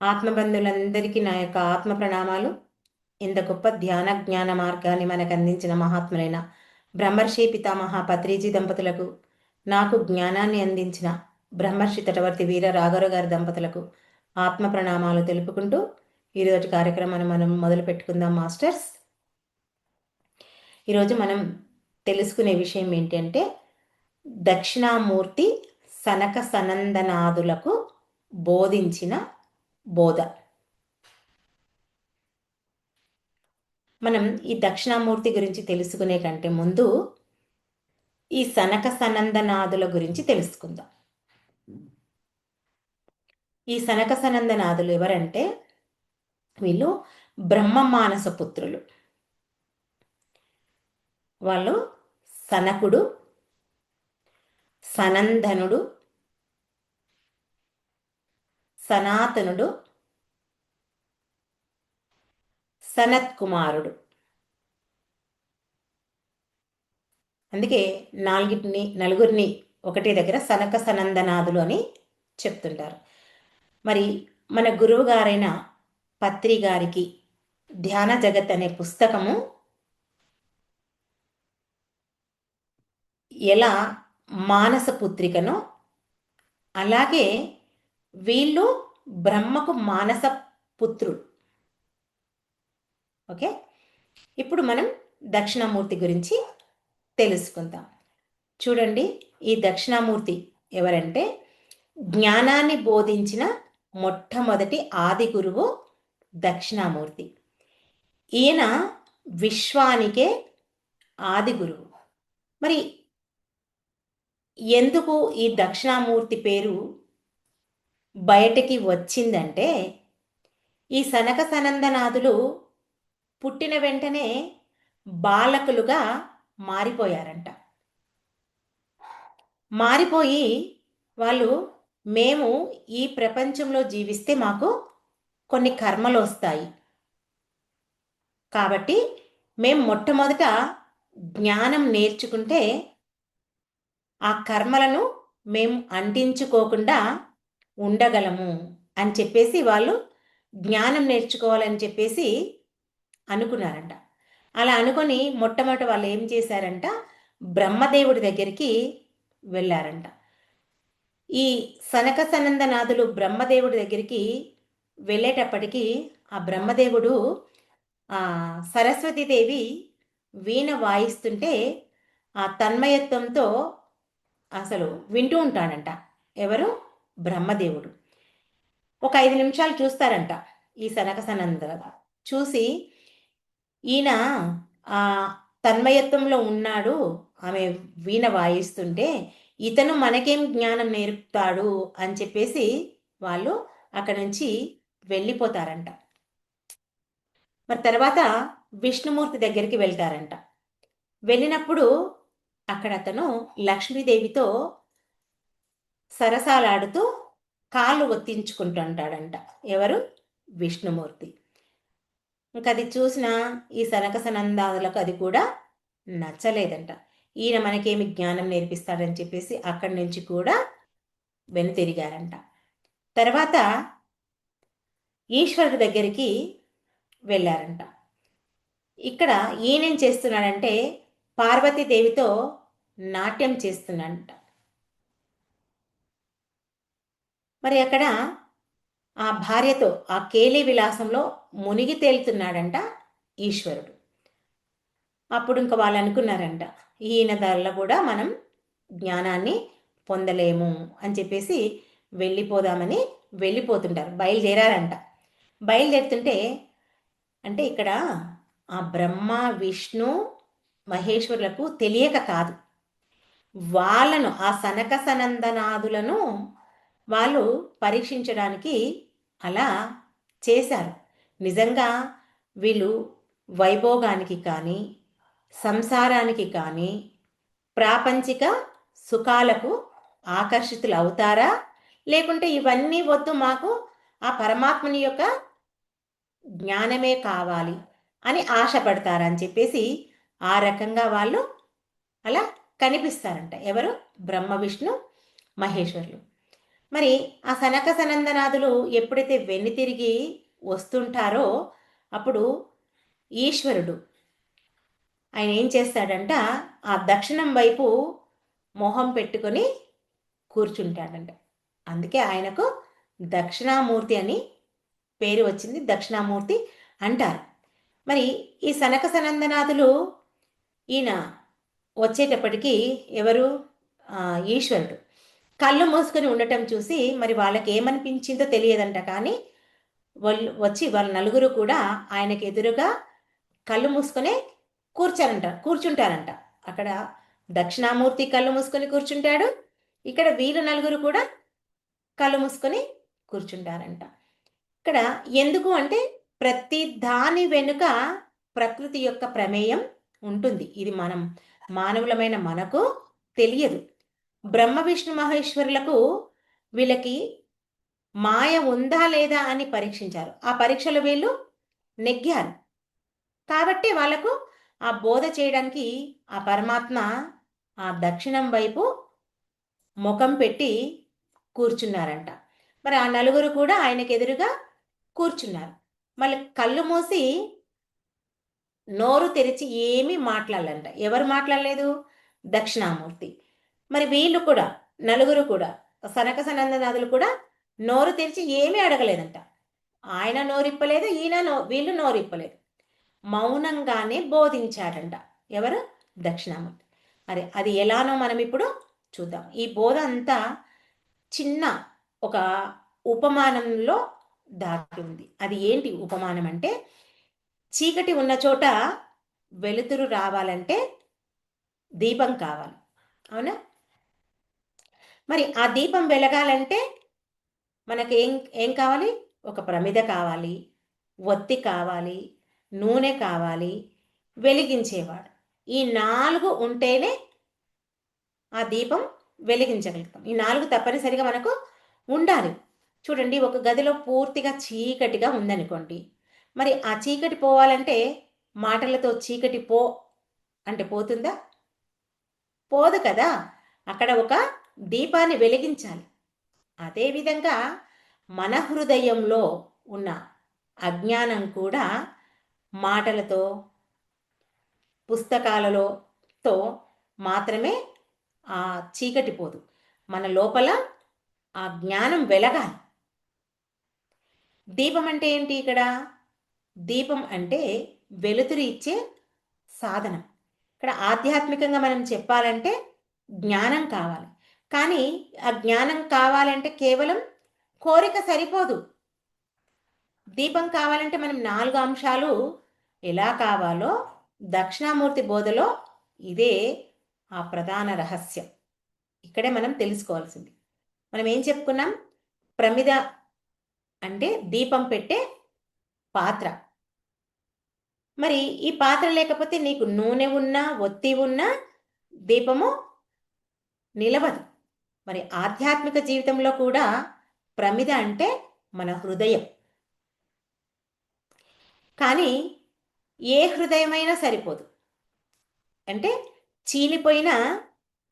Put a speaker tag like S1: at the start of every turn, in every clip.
S1: ఆత్మబంధువులందరికీ నా యొక్క ఆత్మ ప్రణామాలు. ఇంత గొప్ప ధ్యాన జ్ఞాన మార్గాన్ని మనకు అందించిన మహాత్ములైన బ్రహ్మర్షి పితామహ పత్రిజీ దంపతులకు నాకు జ్ఞానాన్ని అందించిన బ్రహ్మర్షి తటవర్తి వీర రాఘరు గారి దంపతులకు ఆత్మ ప్రణామాలు తెలుపుకుంటూ ఈరోజు కార్యక్రమాన్ని మనం మొదలు పెట్టుకుందాం మాస్టర్స్. ఈరోజు మనం తెలుసుకునే విషయం ఏంటంటే దక్షిణామూర్తి సనక సనందనాదులకు బోధించిన బోధ. మనం ఈ దక్షిణామూర్తి గురించి తెలుసుకునే కంటే ముందు ఈ సనక సనందనాథుల గురించి తెలుసుకుందాం. ఈ సనక సనందనాథులు ఎవరంటే వీళ్ళు బ్రహ్మ మానస పుత్రులు. వాళ్ళు సనకుడు సనందనుడు సనాతనుడు సనత్ కుమారుడు అందుకే నాలుగిటిని నలుగురిని ఒకటి దగ్గర సనక సనందనాథులు అని చెప్తుంటారు. మరి మన గురువు గారైన పత్రి గారికి ధ్యాన జగత్ అనే పుస్తకము ఎలా మానస పుత్రికనో అలాగే వీళ్ళు బ్రహ్మకు మానస పుత్రులు. ఓకే? ఇప్పుడు మనం దక్షిణామూర్తి గురించి తెలుసుకుందాం. చూడండి ఈ దక్షిణామూర్తి ఎవరంటే జ్ఞానాన్ని బోధించిన మొట్టమొదటి ఆది గురువు దక్షిణామూర్తి. ఈయన విశ్వానికే ఆది గురువు. మరి ఎందుకు ఈ దక్షిణామూర్తి పేరు బయటికి వచ్చిందంటే ఈ సనక సనందనాథులు పుట్టిన వెంటనే బాలకులుగా మారిపోయారంట. మారిపోయి వాళ్ళు మేము ఈ ప్రపంచంలో జీవిస్తే మాకు కొన్ని కర్మలు వస్తాయి. కాబట్టి మేము మొట్టమొదట జ్ఞానం నేర్చుకుంటే ఆ కర్మలను మేము అంటించుకోకుండా ఉండగలము అని చెప్పేసి వాళ్ళు జ్ఞానం నేర్చుకోవాలని చెప్పేసి అనుకున్నారంట. అలా అనుకొని మొట్టమొదటి వాళ్ళు ఏం చేశారంట? బ్రహ్మదేవుడి దగ్గరికి వెళ్ళారంట. ఈ సనక సనందనాథులు బ్రహ్మదేవుడి దగ్గరికి వెళ్ళేటప్పటికీ ఆ బ్రహ్మదేవుడు ఆ సరస్వతీదేవి వీణ వాయిస్తుంటే ఆ తన్మయత్వంతో అసలు వింటూ ఉంటాడంట. ఎవరు? బ్రహ్మదేవుడు. ఒక ఐదు నిమిషాలు చూస్తారంట ఈ సనక సనంద చూసి ఈయన ఆ తన్మయత్వంలో ఉన్నాడు ఆమె వీణ వాయిస్తుంటే ఇతను మనకేం జ్ఞానం నేర్పుతాడు అని చెప్పేసి వాళ్ళు అక్కడి నుంచి వెళ్ళిపోతారంట. మరి తర్వాత విష్ణుమూర్తి దగ్గరికి వెళ్తారంట. వెళ్ళినప్పుడు అక్కడ అతను లక్ష్మీదేవితో సరసాలాడుతూ కాళ్ళు ఒత్తించుకుంటుంటాడంట. ఎవరు? విష్ణుమూర్తి. ఇంకా అది చూసిన ఈ సనక సనందాదులకు అది కూడా నచ్చలేదంట. ఈయన మనకేమి జ్ఞానం నేర్పిస్తాడని చెప్పేసి అక్కడి నుంచి కూడా వెనుతిరిగారంట. తర్వాత ఈశ్వరుడి దగ్గరికి వెళ్ళారంట. ఇక్కడ ఈయనేం చేస్తున్నాడంటే పార్వతీదేవితో నాట్యం చేస్తున్నాడంట. మరి అక్కడ ఆ భార్యతో ఆ కేలి విలాసంలో మునిగి తేలుతున్నాడంట ఈశ్వరుడు. అప్పుడు ఇంకా వాళ్ళు అనుకున్నారంట ఈయన ధరలో కూడా మనం జ్ఞానాన్ని పొందలేము అని చెప్పేసి వెళ్ళిపోదామని వెళ్ళిపోతుంటారు బయలుదేరారంట. బయలుదేరుతుంటే అంటే ఇక్కడ ఆ బ్రహ్మ విష్ణు మహేశ్వరులకు తెలియక కాదు. వాళ్ళను ఆ సనక సనందనాదులను వాళ్ళు పరీక్షించడానికి అలా చేశారు. నిజంగా వీళ్ళు వైభోగానికి కానీ సంసారానికి కానీ ప్రాపంచిక సుఖాలకు ఆకర్షితులు అవుతారా లేకుంటే ఇవన్నీ వద్దు మాకు ఆ పరమాత్మని యొక్క జ్ఞానమే కావాలి అని ఆశపడతారని చెప్పేసి ఆ రకంగా వాళ్ళు అలా కనిపిస్తారంట. ఎవరు? బ్రహ్మ విష్ణు మహేశ్వరులు. మరి ఆ సనక సనందనాథులు ఎప్పుడైతే వెన్ను తిరిగి వస్తుంటారో అప్పుడు ఈశ్వరుడు ఆయన ఏం చేస్తాడంట ఆ దక్షిణం వైపు మొహం పెట్టుకొని కూర్చుంటాడంట. అందుకే ఆయనకు దక్షిణామూర్తి అని పేరు వచ్చింది దక్షిణామూర్తి అంటారు. మరి ఈ సనక సనందనాథులు ఈయన వచ్చేటప్పటికీ ఎవరు? ఈశ్వరుడు. కళ్ళు మూసుకొని ఉండటం చూసి మరి వాళ్ళకి ఏమనిపించిందో తెలియదంట కానీ వాళ్ళు వచ్చి వాళ్ళ నలుగురు కూడా ఆయనకు ఎదురుగా కళ్ళు మూసుకొని కూర్చారంట కూర్చుంటారంట. అక్కడ దక్షిణామూర్తి కళ్ళు మూసుకొని కూర్చుంటాడు. ఇక్కడ వీళ్ళు నలుగురు కూడా కళ్ళు మూసుకొని కూర్చుంటారంట. ఇక్కడ ఎందుకు అంటే ప్రతి దాని వెనుక ప్రకృతి యొక్క ప్రమేయం ఉంటుంది. ఇది మనం మానవులమైన మనకు తెలియదు. బ్రహ్మ విష్ణు మహేశ్వరులకు వీళ్ళకి మాయ ఉందా లేదా అని పరీక్షించారు. ఆ పరీక్షలు వీళ్ళు నెగ్గారు. కాబట్టి వాళ్ళకు ఆ బోధ చేయడానికి ఆ పరమాత్మ ఆ దక్షిణం వైపు ముఖం పెట్టి కూర్చున్నారంట. మరి ఆ నలుగురు కూడా ఆయనకు ఎదురుగా కూర్చున్నారు. మళ్ళీ కళ్ళు మూసి నోరు తెరిచి ఏమీ మాట్లాడాలంట ఎవరు మాట్లాడలేదు? దక్షిణామూర్తి. మరి వీళ్ళు కూడా నలుగురు కూడా సనక సనందనాథులు కూడా నోరు తెరిచి ఏమీ అడగలేదంట. ఆయన నోరిప్పలేదు ఈయన నో వీళ్ళు నోరిప్పలేదు. మౌనంగానే బోధించాడంట. ఎవరు? దక్షిణామూర్తి. మరి అది ఎలానో మనం ఇప్పుడు చూద్దాం. ఈ బోధ అంతా చిన్న ఒక ఉపమానంలో దాటి ఉంది. అది ఏంటి ఉపమానం అంటే చీకటి ఉన్న చోట వెలుతురు రావాలంటే దీపం కావాలి. అవునా? మరి ఆ దీపం వెలగాలంటే మనకి ఏం ఏం కావాలి? ఒక ప్రమిద కావాలి ఒత్తి కావాలి నూనె కావాలి వెలిగించేవాడు. ఈ నాలుగు ఉంటేనే ఆ దీపం వెలిగించగలుగుతాం. ఈ నాలుగు తప్పనిసరిగా మనకు ఉండాలి. చూడండి ఒక గదిలో పూర్తిగా చీకటిగా ఉందనుకోండి. మరి ఆ చీకటి పోవాలంటే మాటలతో చీకటి పో అంటే పోతుందా? పోదు కదా. అక్కడ ఒక దీపాన్ని వెలిగించాలి. అదేవిధంగా మన హృదయంలో ఉన్న అజ్ఞానం కూడా మాటలతో పుస్తకాలలో తో మాత్రమే ఆ చీకటి పోదు. మన లోపల ఆ జ్ఞానం వెలగాలి. దీపం అంటే ఏంటి ఇక్కడ? దీపం అంటే వెలుతురు ఇచ్చే సాధనం. ఇక్కడ ఆధ్యాత్మికంగా మనం చెప్పాలంటే జ్ఞానం కావాలి. కానీ ఆ జ్ఞానం కావాలంటే కేవలం కోరిక సరిపోదు. దీపం కావాలంటే మనం నాలుగు అంశాలు ఎలా కావాలో దక్షిణామూర్తి బోధలో ఇదే ఆ ప్రధాన రహస్యం. ఇక్కడే మనం తెలుసుకోవాల్సింది. మనం ఏం చెప్పుకున్నాం? ప్రమిద అంటే దీపం పెట్టే పాత్ర. మరి ఈ పాత్ర లేకపోతే నీకు నూనె ఉన్నా ఒత్తి ఉన్నా దీపము నిలవదు. మరి ఆధ్యాత్మిక జీవితంలో కూడా ప్రమిద అంటే మన హృదయం. కానీ ఏ హృదయమైనా సరిపోదు. అంటే చీలిపోయిన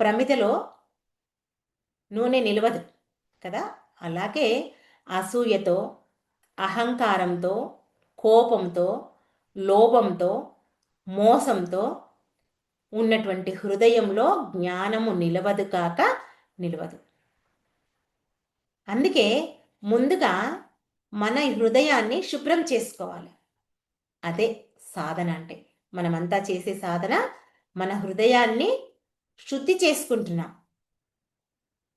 S1: ప్రమిదలో నూనె నిలవదు కదా. అలాగే అసూయతో అహంకారంతో కోపంతో లోభంతో మోసంతో ఉన్నటువంటి హృదయంలో జ్ఞానము నిలవదు కాక నిలవదు. అందుకే ముందుగా మన హృదయాన్ని శుభ్రం చేసుకోవాలి. అదే సాధన అంటే మనమంతా చేసే సాధన మన హృదయాన్ని శుద్ధి చేసుకుంటున్నాం.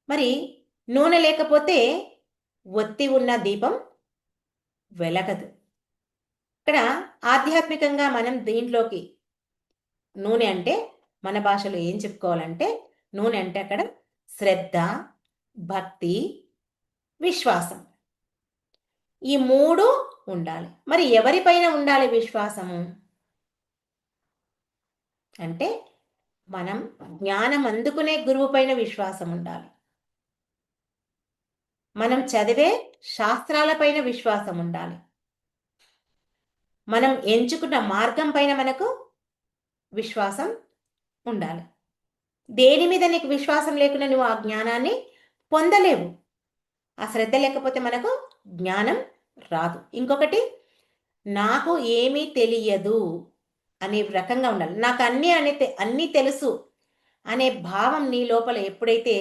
S1: మరి నూనె లేకపోతే ఒత్తి ఉన్న దీపం వెలగదు. ఇక్కడ ఆధ్యాత్మికంగా మనం దీంట్లోకి నూనె అంటే మన భాషలో ఏం చెప్పుకోవాలంటే నూనె అంటే అక్కడ శ్రద్ధ భక్తి విశ్వాసం. ఈ మూడు ఉండాలి. మరి ఎవరిపైన ఉండాలి విశ్వాసము? అంటే మనం జ్ఞానం అందుకునే గురువు పైన విశ్వాసం ఉండాలి. మనం చదివే శాస్త్రాలపైన విశ్వాసం ఉండాలి. మనం ఎంచుకున్న మార్గం పైన మనకు విశ్వాసం ఉండాలి. దేని మీద నీకు విశ్వాసం లేకుండా నువ్వు ఆ జ్ఞానాన్ని పొందలేవు? ఆ శ్రద్ధ లేకపోతే మనకు జ్ఞానం రాదు. ఇంకొకటి నాకు ఏమీ తెలియదు అనే రకంగా ఉండాలి. నాకు అన్నీ అనే అన్నీ తెలుసు అనే భావం నీ లోపల ఎప్పుడైతే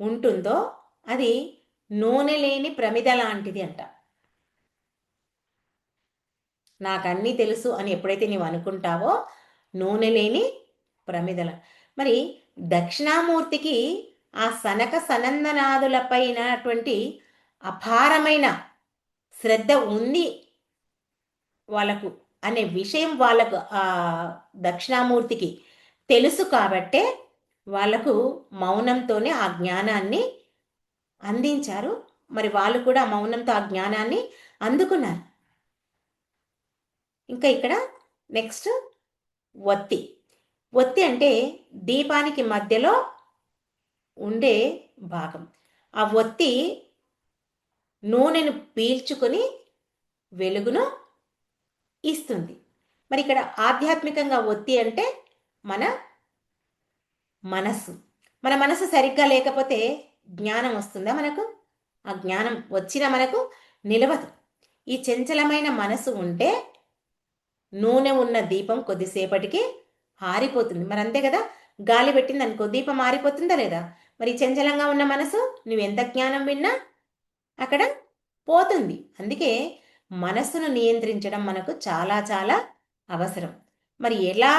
S1: ఉంటుందో అది నూనె లేని ప్రమిద లాంటిది అంట. నాకు అన్నీ తెలుసు అని ఎప్పుడైతే నీవు అనుకుంటావో నూనె లేని ప్రమిదల మరి దక్షిణామూర్తికి ఆ సనక సనందనాదులపైనటువంటి అపారమైన శ్రద్ధ ఉంది వాళ్ళకు అనే విషయం వాళ్ళకు ఆ దక్షిణామూర్తికి తెలుసు కాబట్టే వాళ్ళకు మౌనంతోనే ఆ జ్ఞానాన్ని అందించారు. మరి వాళ్ళు కూడా మౌనంతో ఆ జ్ఞానాన్ని అందుకున్నారు. ఇంకా ఇక్కడ నెక్స్ట్ ఒత్తి ఒత్తి అంటే దీపానికి మధ్యలో ఉండే భాగం. ఆ ఒత్తి నూనెను పీల్చుకొని వెలుగును ఇస్తుంది. మరి ఇక్కడ ఆధ్యాత్మికంగా ఒత్తి అంటే మన మనస్సు. మన మనసు సరిగ్గా లేకపోతే జ్ఞానం వస్తుందా మనకు? ఆ జ్ఞానం వచ్చిన మనకు నిలవదు. ఈ చంచలమైన మనసు ఉంటే నూనె ఉన్న దీపం కొద్దిసేపటికి ఆరిపోతుంది మరి అంతే కదా? గాలి పెట్టింది అనుకో దీపం ఆరిపోతుందా లేదా? మరి చంచలంగా ఉన్న మనసు నువ్వు ఎంత జ్ఞానం విన్నా అక్కడ పోతుంది. అందుకే మనస్సును నియంత్రించడం మనకు చాలా చాలా అవసరం. మరి ఎలా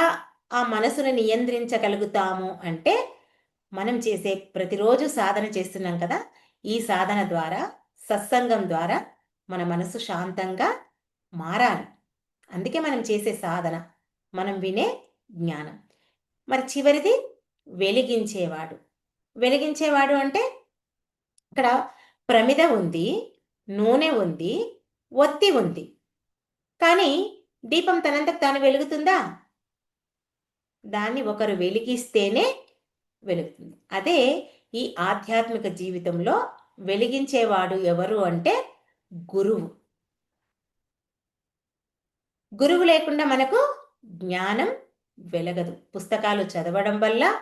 S1: ఆ మనసును నియంత్రించగలుగుతాము అంటే మనం చేసే ప్రతిరోజు సాధన చేస్తున్నాం కదా? ఈ సాధన ద్వారా సత్సంగం ద్వారా మన మనసు శాంతంగా మారాలి. అందుకే మనం చేసే సాధన మనం వినే జ్ఞానం. మరి చివరిది వెలిగించేవాడు. వెలిగించేవాడు అంటే ఇక్కడ ప్రమిద ఉంది నూనె ఉంది ఒత్తి ఉంది. కానీ దీపం తనంతకు తాను వెలుగుతుందా? దాన్ని ఒకరు వెలిగిస్తేనే వెలుగుతుంది. అదే ఈ ఆధ్యాత్మిక జీవితంలో వెలిగించేవాడు ఎవరు అంటే గురువు. గురువు లేకుండా మనకు జ్ఞానం వెలగదు. పుస్తకాలు చదవడం వల్ల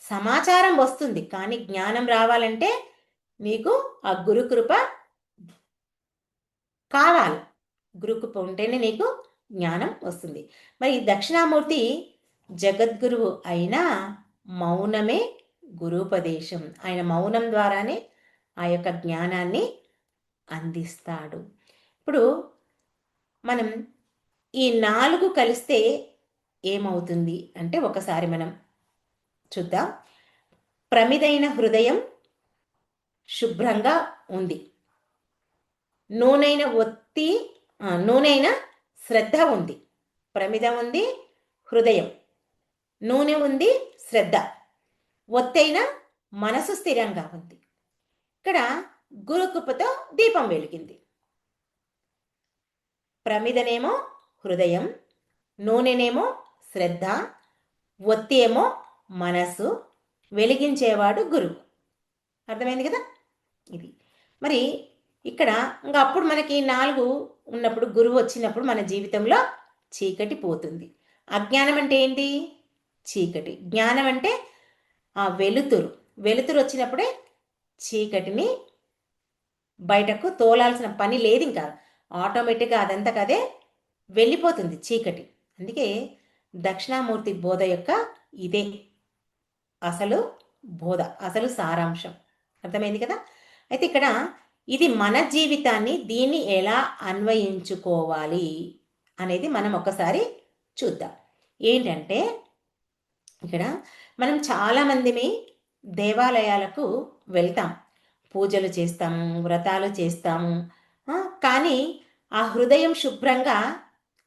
S1: సమాచారం వస్తుంది. కానీ జ్ఞానం రావాలంటే నీకు ఆ గురుకృప కావాలి. గురుకృప ఉంటేనే నీకు జ్ఞానం వస్తుంది. మరి దక్షిణామూర్తి జగద్గురువు అయినా మౌనమే గురుపదేశం. ఆయన మౌనం ద్వారానే ఆ యొక్క జ్ఞానాన్ని అందిస్తాడు. ఇప్పుడు మనం ఈ నాలుగు కలిస్తే ఏమవుతుంది అంటే ఒకసారి మనం చూద్దాం. ప్రమిదైన హృదయం శుభ్రంగా ఉంది. నూనైన ఒత్తి నూనెైన శ్రద్ధ ఉంది. ప్రమిద ఉంది హృదయం. నూనె ఉంది శ్రద్ధ. ఒత్తైన మనసు స్థిరంగా ఉంది. ఇక్కడ గురుకృపతో దీపం వెలిగింది. ప్రమిదనేమో హృదయం నూనెనేమో శ్రద్ధ ఒత్తి ఏమో మనసు వెలిగించేవాడు గురువు. అర్థమైంది కదా? ఇది. మరి ఇక్కడ ఇంకా అప్పుడు మనకి నాలుగు ఉన్నప్పుడు గురువు వచ్చినప్పుడు మన జీవితంలో చీకటి పోతుంది. అజ్ఞానం అంటే ఏంటి? చీకటి. జ్ఞానం అంటే ఆ వెలుతురు. వెలుతురు వచ్చినప్పుడే చీకటిని బయటకు తోలాల్సిన పని లేదు ఇంకా. ఆటోమేటిక్గా అదంతా కదే వెళ్ళిపోతుంది చీకటి. అందుకే దక్షిణామూర్తి బోధ యొక్క ఇదే అసలు బోధ అసలు సారాంశం. అర్థమైంది కదా? అయితే ఇక్కడ ఇది మన జీవితాన్ని దీన్ని ఎలా అన్వయించుకోవాలి అనేది మనం ఒకసారి చూద్దాం. ఏంటంటే ఇక్కడ మనం చాలామందిని దేవాలయాలకు వెళ్తాం. పూజలు చేస్తాము వ్రతాలు చేస్తాము కానీ ఆ హృదయం శుభ్రంగా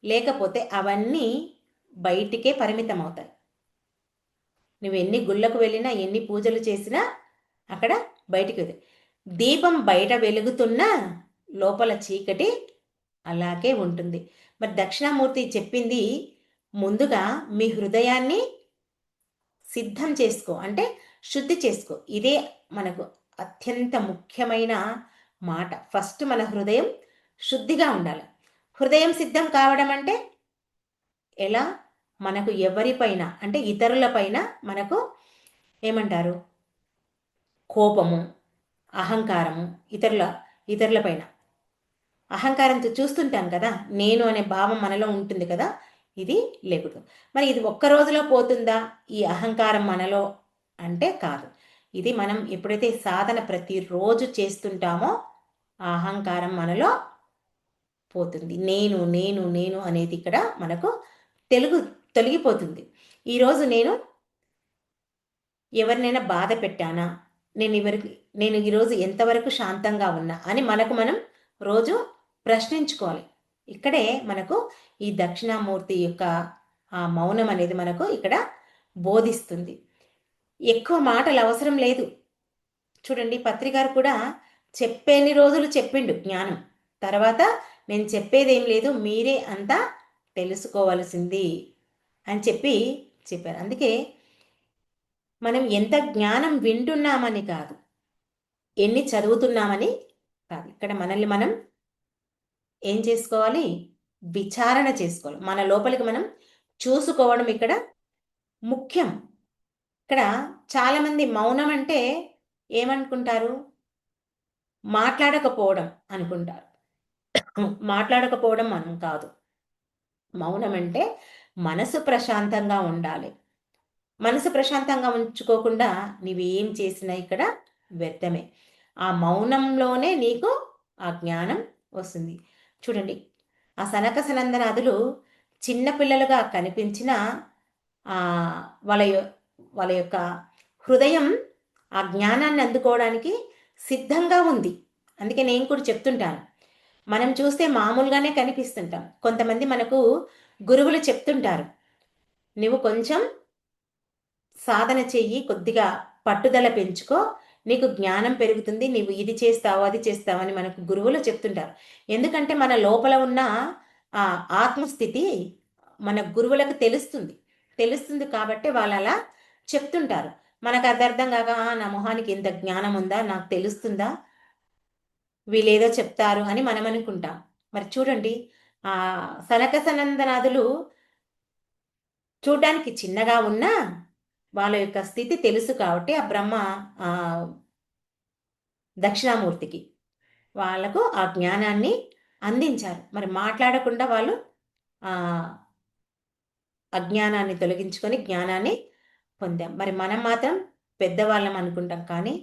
S1: లేకపోతే అవన్నీ బయటికే పరిమితం అవుతాయి నువ్వు ఎన్ని గుళ్ళకు వెళ్ళినా ఎన్ని పూజలు చేసినా అక్కడ బయటికి దీపం బయట వెలుగుతున్నా లోపల చీకటి అలాగే ఉంటుంది. మరి దక్షిణామూర్తి చెప్పింది ముందుగా మీ హృదయాన్ని సిద్ధం చేసుకో అంటే శుద్ధి చేసుకో. ఇదే మనకు అత్యంత ముఖ్యమైన మాట. ఫస్ట్ మన హృదయం శుద్ధిగా ఉండాలి. హృదయం సిద్ధం కావడం అంటే ఎలా? మనకు ఎవరిపైన అంటే ఇతరులపైన మనకు ఏమంటారు? కోపము అహంకారము ఇతరుల ఇతరులపైన అహంకారంతో చూస్తుంటాం కదా? నేను అనే భావం మనలో ఉంటుంది కదా? ఇది లేకుడు మరి ఇది ఒక్క రోజులో పోతుందా? ఈ అహంకారం మనలో అంటే కాదు. ఇది మనం ఎప్పుడైతే సాధన ప్రతిరోజు చేస్తుంటామో ఆ అహంకారం మనలో పోతుంది. నేను నేను నేను అనేది ఇక్కడ మనకు తెలుగు తొలగిపోతుంది. ఈరోజు నేను ఎవరినైనా బాధ పెట్టానా? నేను ఎవరికి నేను ఈరోజు ఎంతవరకు శాంతంగా ఉన్నా అని మనకు మనం రోజు ప్రశ్నించుకోవాలి. ఇక్కడే మనకు ఈ దక్షిణామూర్తి యొక్క ఆ మౌనం అనేది మనకు ఇక్కడ బోధిస్తుంది. ఎక్కువ మాటలు అవసరం లేదు. చూడండి పత్రికారు కూడా చెప్పేని రోజులు చెప్పిండు జ్ఞానం. తర్వాత నేను చెప్పేదేం లేదు మీరే అంతా తెలుసుకోవలసింది. అని చెప్పి చెప్పారు. అందుకే మనం ఎంత జ్ఞానం వింటున్నామని కాదు ఎన్ని చదువుతున్నామని కాదు. ఇక్కడ మనల్ని మనం ఏం చేసుకోవాలి? విచారణ చేసుకోవాలి. మన లోపలికి మనం చూసుకోవడం ఇక్కడ ముఖ్యం. ఇక్కడ చాలామంది మౌనం అంటే ఏమనుకుంటారు? మాట్లాడకపోవడం అనుకుంటారు. మాట్లాడకపోవడం మనం కాదు. మౌనం అంటే మనసు ప్రశాంతంగా ఉండాలి. మనసు ప్రశాంతంగా ఉంచుకోకుండా నీవేం చేసినా ఇక్కడ వ్యర్థమే. ఆ మౌనంలోనే నీకు ఆ జ్ఞానం వస్తుంది. చూడండి ఆ సనక సనందనాథులు చిన్నపిల్లలుగా కనిపించిన వాళ్ళ వాళ్ళ యొక్క హృదయం ఆ జ్ఞానాన్ని అందుకోవడానికి సిద్ధంగా ఉంది. అందుకే నేను కూడా చెప్తుంటాను. మనం చూస్తే మామూలుగానే కనిపిస్తుంటాం. కొంతమంది మనకు గురువులు చెప్తుంటారు నువ్వు కొంచెం సాధన చెయ్యి కొద్దిగా పట్టుదల పెంచుకో నీకు జ్ఞానం పెరుగుతుంది నీవు ఇది చేస్తావు అది చేస్తావు అని మనకు గురువులు చెప్తుంటారు. ఎందుకంటే మన లోపల ఉన్న ఆ ఆత్మస్థితి మన గురువులకు తెలుస్తుంది. తెలుస్తుంది కాబట్టి వాళ్ళు అలా చెప్తుంటారు. మనకు అది అర్థం కాక నా మొహానికి ఇంత జ్ఞానం ఉందా? నాకు తెలుస్తుందా? వీళ్ళేదో చెప్తారు అని మనం అనుకుంటాం. మరి చూడండి ఆ సనక సనందనాథులు చూడడానికి చిన్నగా ఉన్నా వాళ్ళ యొక్క స్థితి తెలుసు కాబట్టి ఆ బ్రహ్మ దక్షిణామూర్తికి వాళ్ళకు ఆ జ్ఞానాన్ని అందించారు. మరి మాట్లాడకుండా వాళ్ళు అజ్ఞానాన్ని తొలగించుకొని జ్ఞానాన్ని పొందాం. మరి మనం మాత్రం పెద్దవాళ్ళం అనుకుంటాం కానీ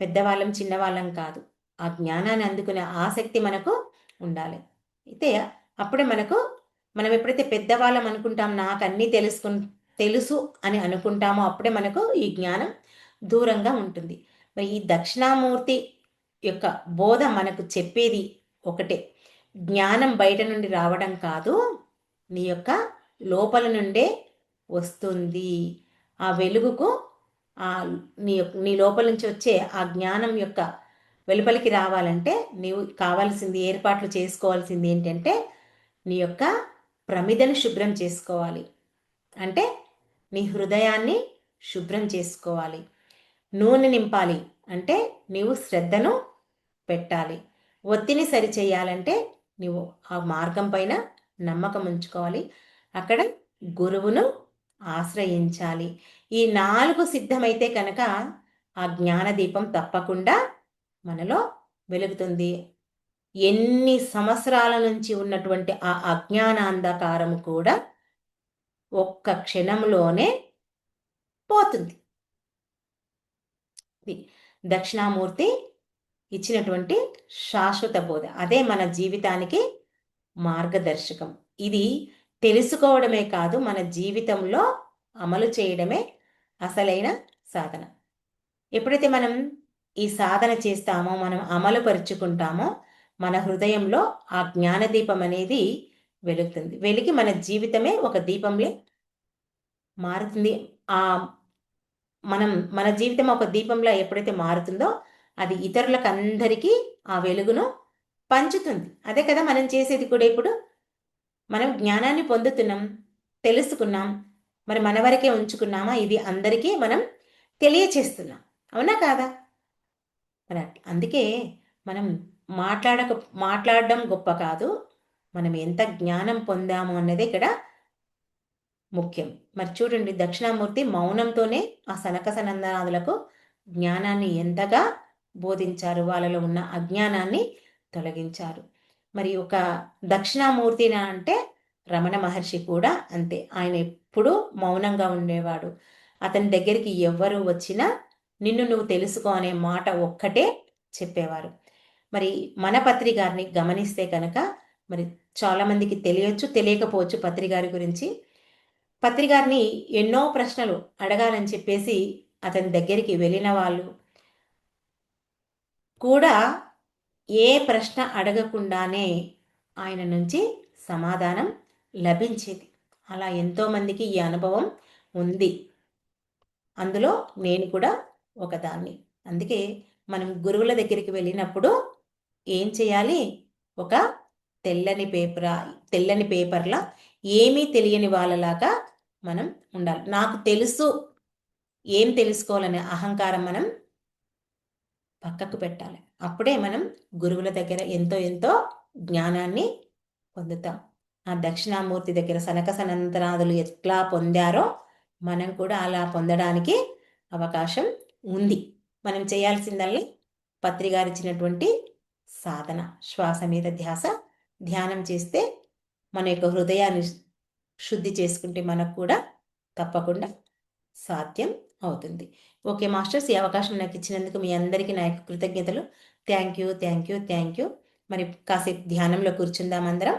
S1: పెద్దవాళ్ళం చిన్నవాళ్ళం కాదు. ఆ జ్ఞానాన్ని అందుకునే ఆసక్తి మనకు ఉండాలి. అయితే అప్పుడే మనకు మనం ఎప్పుడైతే పెద్దవాళ్ళం అనుకుంటాం నాకు అన్నీ తెలుసుకు తెలుసు అని అనుకుంటామో అప్పుడే మనకు ఈ జ్ఞానం దూరంగా ఉంటుంది. మరి ఈ దక్షిణామూర్తి యొక్క బోధ మనకు చెప్పేది ఒకటే. జ్ఞానం బయట నుండి రావడం కాదు నీ యొక్క లోపల నుండే వస్తుంది. ఆ వెలుగుకు ఆ నీ నీ లోపల నుంచి వచ్చే ఆ జ్ఞానం యొక్క వెలుపలికి రావాలంటే నీవు కావాల్సింది ఏర్పాట్లు చేసుకోవాల్సింది ఏంటంటే నీ యొక్క ప్రమిదను శుభ్రం చేసుకోవాలి. అంటే నీ హృదయాన్ని శుభ్రం చేసుకోవాలి. నూనె నింపాలి. అంటే నీవు శ్రద్ధను పెట్టాలి. ఒత్తిని సరిచేయాలంటే నీవు ఆ మార్గం పైన నమ్మకం ఉంచుకోవాలి. అక్కడ గురువును ఆశ్రయించాలి. ఈ నాలుగు సిద్ధమైతే కనుక ఆ జ్ఞానదీపం తప్పకుండా మనలో వెలుగుతుంది. ఎన్ని సంవత్సరాల నుంచి ఉన్నటువంటి ఆ అజ్ఞానాంధకారము కూడా ఒక్క క్షణంలోనే పోతుంది. దక్షిణామూర్తి ఇచ్చినటువంటి శాశ్వత బోధ. అదే మన జీవితానికి మార్గదర్శకం. ఇది తెలుసుకోవడమే కాదు మన జీవితంలో అమలు చేయడమే అసలైన సాధన. ఎప్పుడైతే మనం ఈ సాధన చేస్తామో మనం అమలు పరుచుకుంటామో మన హృదయంలో ఆ జ్ఞానదీపం అనేది వెలుగుతుంది. వెలిగి మన జీవితమే ఒక దీపంలే మారుతుంది. ఆ మనం మన జీవితం ఒక దీపంలో ఎప్పుడైతే మారుతుందో అది ఇతరులకు అందరికీ ఆ వెలుగును పంచుతుంది. అదే కదా మనం చేసేది కూడా ఇప్పుడు. మనం జ్ఞానాన్ని పొందుతున్నాం తెలుసుకున్నాం మరి మన వరకే ఉంచుకున్నామా? ఇది అందరికీ మనం తెలియచేస్తున్నాం. అవునా కాదా? మరి అందుకే మనం మాట్లాడక మాట్లాడడం గొప్ప కాదు. మనం ఎంత జ్ఞానం పొందాము అన్నది ఇక్కడ ముఖ్యం. మరి చూడండి దక్షిణామూర్తి మౌనంతోనే ఆ సనక సనందనాదులకు జ్ఞానాన్ని ఎంతగా బోధించారు వాళ్ళలో ఉన్న అజ్ఞానాన్ని తొలగించారు. మరి ఒక దక్షిణామూర్తి అంటే రమణ మహర్షి కూడా అంతే. ఆయన ఎప్పుడూ మౌనంగా ఉండేవాడు. అతని దగ్గరికి ఎవ్వరు వచ్చినా నిన్ను నువ్వు తెలుసుకో అనే మాట ఒక్కటే చెప్పేవారు. మరి మన పత్రి గారిని గమనిస్తే కనుక మరి చాలామందికి తెలియచ్చు తెలియకపోవచ్చు పత్రి గారి గురించి. పత్రి గారిని ఎన్నో ప్రశ్నలు అడగాలని చెప్పేసి అతని దగ్గరికి వెళ్ళిన వాళ్ళు కూడా ఏ ప్రశ్న అడగకుండానే ఆయన నుంచి సమాధానం లభించేది. అలా ఎంతోమందికి ఈ అనుభవం ఉంది. అందులో నేను కూడా ఒకదాన్ని. అందుకే మనం గురువుల దగ్గరికి వెళ్ళినప్పుడు ఏం చేయాలి? ఒక తెల్లని పేపర్ తెల్లని పేపర్లా ఏమీ తెలియని వాళ్ళలాగా మనం ఉండాలి. నాకు తెలుసు. ఏం తెలుసుకోవాలనే అహంకారం మనం పక్కకు పెట్టాలి. అప్పుడే మనం గురువుల దగ్గర ఎంతో ఎంతో జ్ఞానాన్ని పొందుతాం. ఆ దక్షిణామూర్తి దగ్గర సనక సనంతనాథులు ఎట్లా పొందారో మనం కూడా అలా పొందడానికి అవకాశం ఉంది. మనం చేయాల్సిందల్లా పత్రికారిచ్చినటువంటి సాధన శ్వాస మీద ధ్యాస ధ్యానం చేస్తే మన యొక్క హృదయాన్ని శుద్ధి చేసుకుంటే మనకు కూడా తప్పకుండా సాధ్యం అవుతుంది. ఓకే మాస్టర్స్ ఈ అవకాశం నాకు ఇచ్చినందుకు మీ అందరికీ నా యొక్క కృతజ్ఞతలు. Thank you thank you thank you. మరి కాసేపు ధ్యానంలో కూర్చుందాం అందరం.